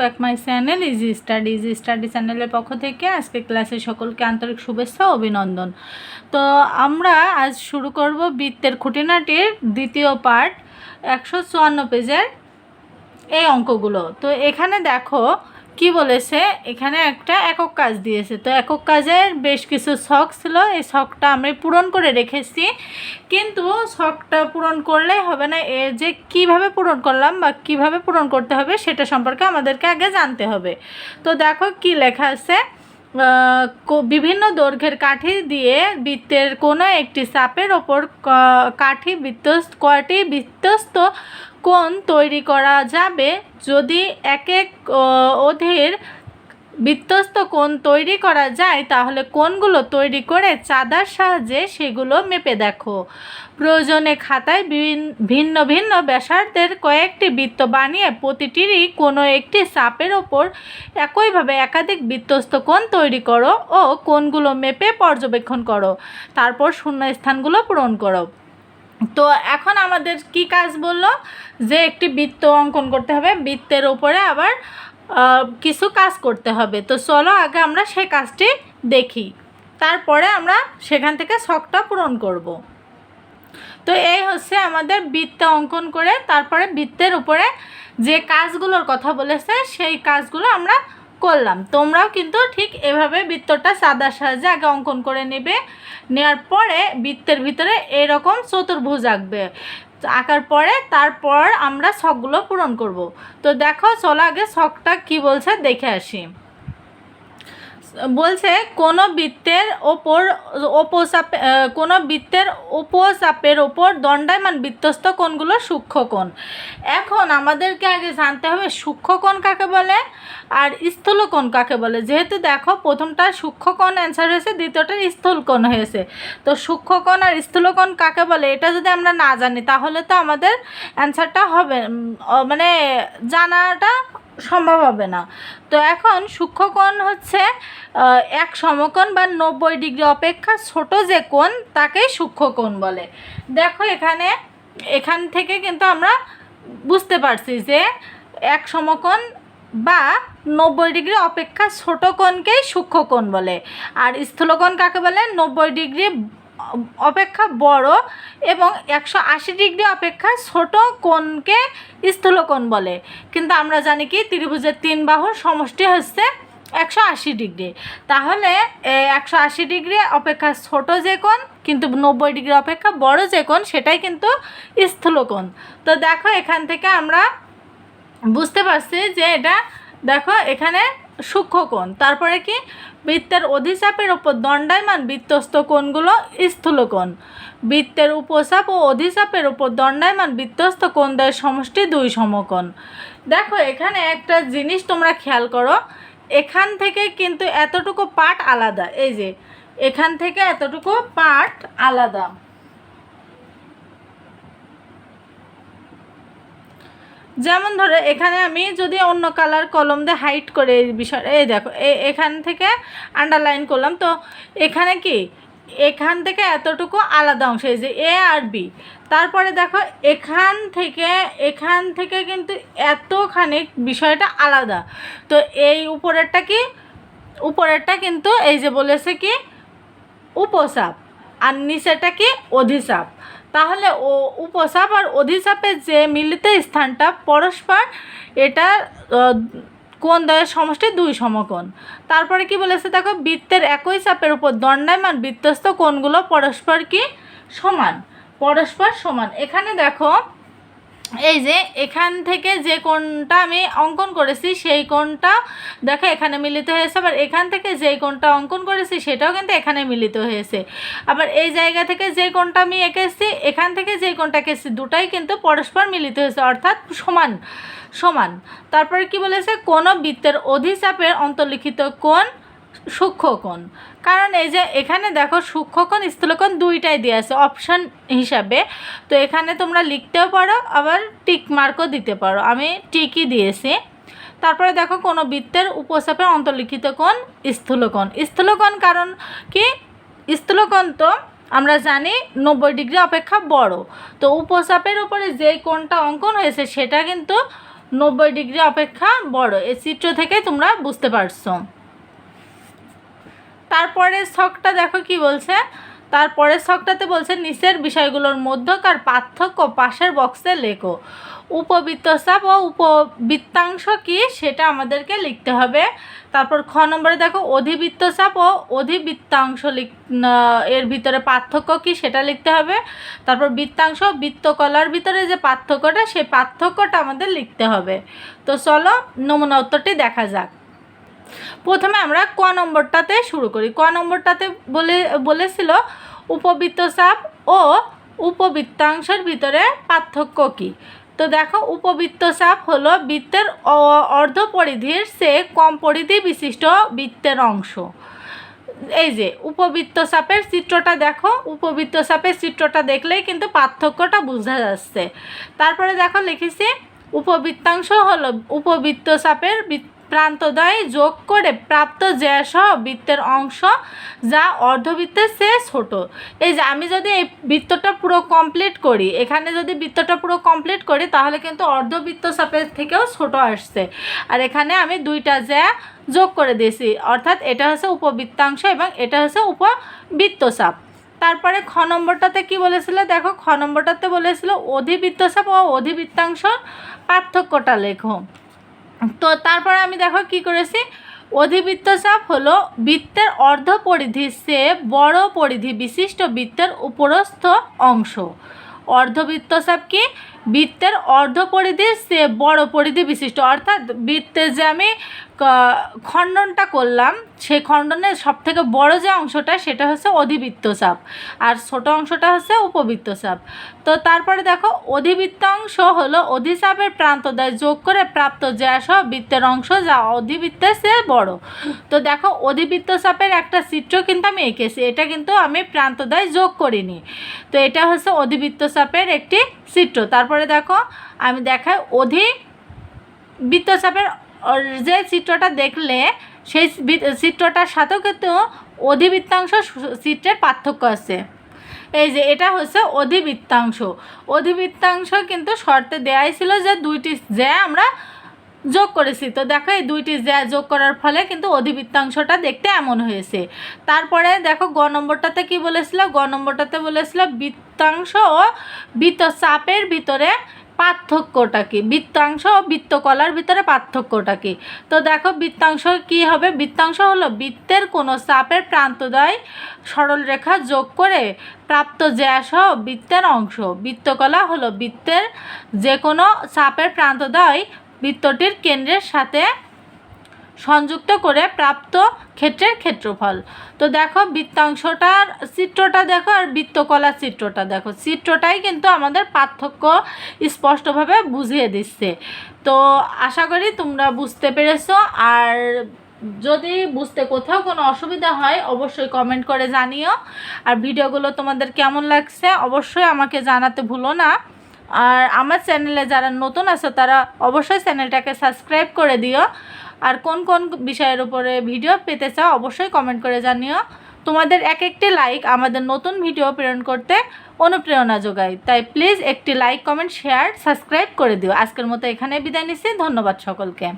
Back my channel easy study easy study চ্যানেলের পক্ষ থেকে আজকে ক্লাসে সকলকে আন্তরিক শুভেচ্ছা অভিনন্দন। তো আমরা আজ শুরু করব বৃত্তের খুঁটিনাটির দ্বিতীয় পার্ট একশো চুয়ান্ন পেজের এই অঙ্কগুলো। তো এখানে দেখো কি বলেছে? এখানে একটা একক কাজ দিয়েছে। তো একক কাজের বেশ কিছু শখ ছিল। এই শখটা আমি পূরণ করে রেখেছি। কিন্তু শখটা পূরণ করলে হবে না। এ যে কীভাবে পূরণ করলাম বা কীভাবে পূরণ করতে হবে সেটা সম্পর্কে আমাদেরকে আগে জানতে হবে। তো দেখো কি লেখা আছে। বিভিন্ন দৈর্ঘ্যের কাঠি দিয়ে বৃত্তের কোনো একটি চাপের ওপর কাঠি বিত্তস্ত কয়টি বিত্তস্ত কোণ তৈরি করা যাবে যদি এক এক অধীর বিত্তস্ত কোণ তৈরি করা যায়, তাহলে কোণগুলো তৈরি করে চাঁদার সাহায্যে সেগুলো মেপে দেখো। প্রয়োজনে খাতায় ভিন্ন ভিন্ন ব্যাসার্ধের কয়েকটি বৃত্ত বানিয়ে প্রতিটিরই কোনো একটি চাপের ওপর একইভাবে একাধিক বৃত্তস্ত কোণ তৈরি করো ও কোণগুলো মেপে পর্যবেক্ষণ করো। তারপর শূন্য স্থানগুলো পূরণ করো। তো এখন আমাদের কি কাজ বলল? যে একটি বৃত্ত অঙ্কন করতে হবে। বৃত্তের উপরে আবার কিছু কাজ করতে হবে। তো চলো আগে আমরা সেই কাজটি দেখি। তারপরে আমরা সেখান থেকে শখটা পূরণ করব। তো এই হচ্ছে আমাদের বৃত্ত অঙ্কন করে, তারপরে বৃত্তের উপরে যে কাজগুলোর কথা বলেছে, সেই কাজগুলো আমরা করলাম। তোমরাও কিন্তু ঠিক এভাবে বৃত্তটা সাদা সাহায্যে আগে অঙ্কন করে নেবে। নেওয়ার পরে বৃত্তের ভিতরে এরকম চতুর্ভুজ আঁকবে। আঁকার পরে তারপর আমরা শখগুলো পূরণ করব। তো দেখো, চলো আগে শখটা কী বলছে দেখে আসি। বলছে কোনো বৃত্তের ওপর উপচাপে আহ, কোনো বৃত্তের উপচাপের ওপর দণ্ডায়মান বৃত্তস্ত কোণগুলো সূক্ষ্মকোণ এখন আমাদেরকে আগে জানতে হবে সূক্ষ্মকোণ কাকে বলে আর স্থূলকোণ কাকে বলে? যেহেতু দেখো প্রথমটা সূক্ষ্মকোণ অ্যান্সার হয়েছে দ্বিতীয়টা স্থূলকোণ হয়েছে। তো সূক্ষ্মকোণ আর স্থূল কোণ কাকে বলে? এটা যদি আমরা না জানি তাহলে তো আমাদের অ্যান্সারটা হবে মানে জানাটা সম্ভব হবে না। তো এখন সূক্ষ্মকোণ হচ্ছে এক সমকোণ বা নব্বই ডিগ্রি অপেক্ষা ছোট যে কোণ তাকেই সূক্ষ্মকোণ বলে। দেখো এখানে, এখান থেকে কিন্তু আমরা বুঝতে পারছি যে এক সমকোণ বা নব্বই ডিগ্রি অপেক্ষা ছোট কোণকেই সূক্ষ্মকোণ বলে। আর স্থূলকোণ কাকে বলে? নব্বই ডিগ্রি অপেক্ষা বড় এবং একশো আশি ডিগ্রি অপেক্ষা ছোট কোণকে স্থূলকোণ বলে। কিন্তু আমরা জানি কি, ত্রিভুজের তিন বাহুর সমষ্টি হচ্ছে একশো আশি ডিগ্রি। তাহলে একশো আশি ডিগ্রি অপেক্ষা ছোট যে কোণ কিন্তু নব্বই ডিগ্রি অপেক্ষা বড় যে কোণ, সেটাই কিন্তু স্থূলকোণ তো দেখো, এখান থেকে আমরা বুঝতে পারছি যে এটা দেখো, এখানে সূক্ষ্মকোণ তারপরে কি? বৃত্তের অধিচাপের ওপর দণ্ডায়মান বৃত্তস্থ কোণগুলো স্থূলকোণ বৃত্তের উপচাপ ও অধিচাপের উপর দণ্ডায়মান বৃত্তস্থ কোণদের সমষ্টি দুই সমকোণ। দেখো, এখানে একটা জিনিস তোমরা খেয়াল করো, এখান থেকে কিন্তু এতটুকু পার্ট আলাদা। এই যে, এখান থেকে এতটুকু পার্ট আলাদা। যেমন ধরো, এখানে আমি যদি অন্য কালার কলম দিয়ে হাইট করে এই বিষয়, এই দেখো এখান থেকে আন্ডারলাইন করলাম, তো এখানে কি? এখান থেকে এতটুকু আলাদা অংশ, এই যে এ আর বি তারপরে দেখো, এখান থেকে এখান থেকে কিন্তু এতখানি বিষয়টা আলাদা। তো এই উপরেরটা কি? উপরেরটা কিন্তু এই যে বলেছে কি? উপচাপ। আর নিচেটা কি অধিচাপ তাহলে ও উপসাপ আর অধিচাপের যে মিলিত স্থানটা পরস্পর, এটা কোন দয়ের সমষ্টি? দুই সমকোণ। তারপরে কি বলেছে দেখো, বৃত্তের একই চাপের উপর দণ্ডায়মান বৃত্তস্থ কোণগুলো পরস্পর কি? সমান। পরস্পর সমান। এখানে দেখো এই যে, এখান থেকে যে কোণটা আমি অঙ্কন করেছি, সেই কোণটা দেখো এখানে মিলিত হয়েছে, আবার এখান থেকে যেই কোণটা অঙ্কন করেছি, সেটাও কিন্তু এখানে মিলিত হয়েছে। আবার এই জায়গা থেকে যে কোণটা আমি এঁকেছি, এখান থেকে যে কোণটা এঁকেছি, দুটাই কিন্তু পরস্পর মিলিত হয়েছে, অর্থাৎ সমান সমান। তারপরে কি বলেছে? কোনো বৃত্তের অধিচাপের অন্তর্লিখিত কোণ সূক্ষ্মকোণ কারণ এই যে এখানে দেখো সূক্ষ্মকোণ, স্থূলকোণ দুইটাই দিয়ে আছে অপশান হিসাবে। তো এখানে তোমরা লিখতেও পারো, আবার টিক মার্কও দিতে পারো। আমি টিকই দিয়েছি। তারপরে দেখো কোনো বৃত্তের উপচাপের অন্তর্লিখিত কোণ, স্থূলকোণ। স্থূলকোণ কারণ কি? স্থূলকোণ তো আমরা জানি নব্বই ডিগ্রি অপেক্ষা বড়। তো উপচাপের উপরে যেই কোণটা অঙ্কন হয়েছে, সেটা কিন্তু নব্বই ডিগ্রি অপেক্ষা বড়। এই চিত্র থেকে তোমরা বুঝতে পারছ। তারপরে ছকটা দেখো কি বলছে? তারপরের ছকটাতে বলছে, নিচের বিষয়গুলোর মধ্যকার পার্থক্য পাশের বক্সে লেখো। উপবৃত্তচাপ ও উপবৃত্তাংশ কি? সেটা আমাদেরকে লিখতে হবে। তারপর খ নম্বরে দেখো অধিবৃত্তচাপ ও অধিবৃত্তাংশ লিখ এর ভিতরে পার্থক্য কি সেটা লিখতে হবে। তারপর বৃত্তাংশ, বৃত্তকলার ভিতরে যে পার্থক্যটা সেই পার্থক্যটা আমাদের লিখতে হবে। তো চলো, নমুনা উত্তরটি দেখা যাক। প্রথমে আমরা ক নম্বরটাতে শুরু করি। ক নম্বরটাতে বলে, বলেছিল উপবৃত্তচাপ ও উপবৃত্তাংশের ভিতরে পার্থক্য কী? তো দেখো উপবৃত্তচাপ হলো বৃত্তের অর্ধ পরিধির সে কম পরিধি বিশিষ্ট বৃত্তের অংশ। এই যে উপবৃত্তচাপের চিত্রটা দেখো উপবৃত্তচাপের চিত্রটা দেখলেই কিন্তু পার্থক্যটা বোঝা যাচ্ছে। তারপরে দেখো, লিখেছি, উপবৃত্তাংশ হলো উপবৃত্তচাপের বৃত্ত- প্রান্তদ্বয় যোগ করে প্রাপ্ত জ্যাসহ বৃত্তের অংশ যা অর্ধবৃত্তের সে ছোট। এই যে আমি যদি এই বৃত্তটা পুরো কমপ্লিট করি, এখানে যদি বৃত্তটা পুরো কমপ্লিট করি, তাহলে কিন্তু অর্ধবৃত্ত চাপের থেকেও ছোট আসছে। আর এখানে আমি দুইটা জ্যা যোগ করে দিয়েছি, অর্থাৎ এটা হচ্ছে উপবৃত্তাংশ এবং এটা হচ্ছে উপবৃত্তচাপ তারপরে খ নম্বরটাতে কি বলেছিল? দেখো, খ নম্বরটাতে বলেছিল অধিবৃত্তচাপ ও অধিবৃত্তাংশ পার্থক্যটা লেখো। তো তারপরে আমি দেখো কি করেছি? অধিবৃত্ত চাপ হলো বৃত্তের অর্ধ পরিধি সে বড় পরিধি, বিশিষ্ট বৃত্তের উপরস্থ অংশ। অর্ধবৃত্ত অর্ধবৃত্তচাপ কি? বৃত্তের অর্ধ পরিধি সে বড় পরিধি, বিশিষ্ট। অর্থাৎ বৃত্তের যে আমি খণ্ডনটা করলাম। সেই খণ্ডনের সব থেকে বড় যে অংশটা, সেটা হচ্ছে অধিবৃত্তচাপ আর ছোট অংশটা হচ্ছে উপবৃত্তচাপ তো তারপরে দেখো, অধিবৃত্ত অংশ হলো অধিচাপের প্রান্তদ্বয় যোগ করে প্রাপ্ত জ্যাসহ বৃত্তের অংশ, যা অধিবৃত্তের চেয়ে বড়। তো দেখো অধিবৃত্তচাপের একটা চিত্র কিন্তু আমি এঁকেছি। এটা কিন্তু আমি প্রান্তদ্বয় যোগ করিনি। তো এটা হচ্ছে অধিবৃত্তচাপের একটি চিত্র। তারপরে দেখো, আমি দেখাই অধি বৃত্তচাপের যে চিত্রটা দেখলে, সেই চিত্রটার সাথেও কিন্তু অধিবৃত্তাংশ চিত্রের পার্থক্য আছে। এই যে, এটা হচ্ছে অধিবৃত্তাংশ। অধিবৃত্তাংশ কিন্তু শর্তে দেয়াই ছিল যে দুইটি জ্যা আমরা যোগ করেছি। তো দেখো, এই দুইটি জ্যা যোগ করার ফলে কিন্তু অধিবৃত্তাংশটা দেখতে এমন হয়েছে। তারপরে দেখো, গ নম্বরটাতে কি বলেছিল? গ নম্বরটাতে বলেছিল বৃত্তাংশ ও বৃত্তচাপের ভিতরে পার্থক্যটা কি? বৃত্তাংশ ও বৃত্তকলার ভিতরে পার্থক্যটা কি? তো দেখো বৃত্তাংশ কি হবে? বৃত্তাংশ হলো বৃত্তের কোনো চাপের প্রান্তদ্বয় সরলরেখা যোগ করে প্রাপ্ত জ্যাসহ বৃত্তের অংশ। বৃত্তকলা হলো বৃত্তের যে কোনো চাপের প্রান্তদ্বয় বৃত্তটির কেন্দ্রের সাথে সংযুক্ত করে প্রাপ্ত ক্ষেত্রের ক্ষেত্রফল। তো দেখো বৃত্তাংশটার চিত্রটা দেখো আর বৃত্তকলার চিত্রটা দেখো। চিত্রটাই কিন্তু আমাদের পার্থক্য স্পষ্টভাবে বুঝিয়ে দিচ্ছে। তো আশা করি তোমরা বুঝতে পেরেছ। আর যদি বুঝতে কোথাও কোনো অসুবিধা হয়, অবশ্যই কমেন্ট করে জানিও। আর ভিডিওগুলো তোমাদের কেমন লাগছে, অবশ্যই আমাকে জানাতে ভুলো না। আর আমার চ্যানেলে যারা নতুন আছে, তারা অবশ্যই চ্যানেলটাকে সাবস্ক্রাইব করে দিও। আর কোন কোন বিষয়ের উপরে ভিডিও পেতে চাও অবশ্যই কমেন্ট করে জানিও। তোমাদের এক একটি লাইক আমাদের নতুন ভিডিও প্রেরণ করতে অনুপ্রেরণা যোগায়। তাই প্লিজ একটি লাইক কমেন্ট শেয়ার সাবস্ক্রাইব করে দিও। আজকের মতো এখানে বিদায় নিচ্ছি। ধন্যবাদ সকলকে।